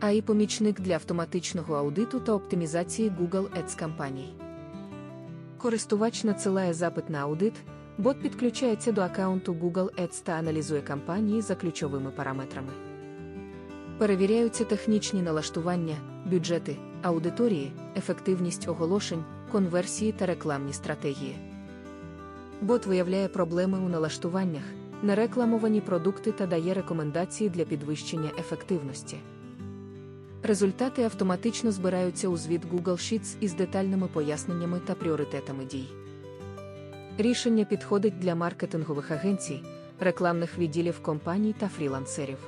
AI помічник для автоматичного аудиту та оптимізації Google Ads кампаній. Користувач надсилає запит на аудит, бот підключається до аккаунту Google Ads та аналізує кампанії за ключовими параметрами. Перевіряються технічні налаштування, бюджети, аудиторії, ефективність оголошень, конверсії та рекламні стратегії. Бот виявляє проблеми у налаштуваннях, нерекламовані продукти та дає рекомендації для підвищення ефективності. Результати автоматично збираються у звіт Google Sheets із детальними поясненнями та пріоритетами дій. Рішення підходить для маркетингових агенцій, рекламних відділів компаній та фрілансерів.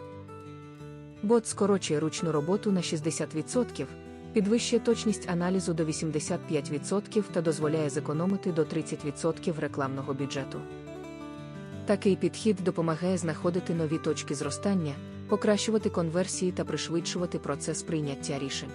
Бот скорочує ручну роботу на 60%, підвищує точність аналізу до 85% та дозволяє зекономити до 30% рекламного бюджету. Такий підхід допомагає знаходити нові точки зростання, покращувати конверсії та пришвидшувати процес прийняття рішень.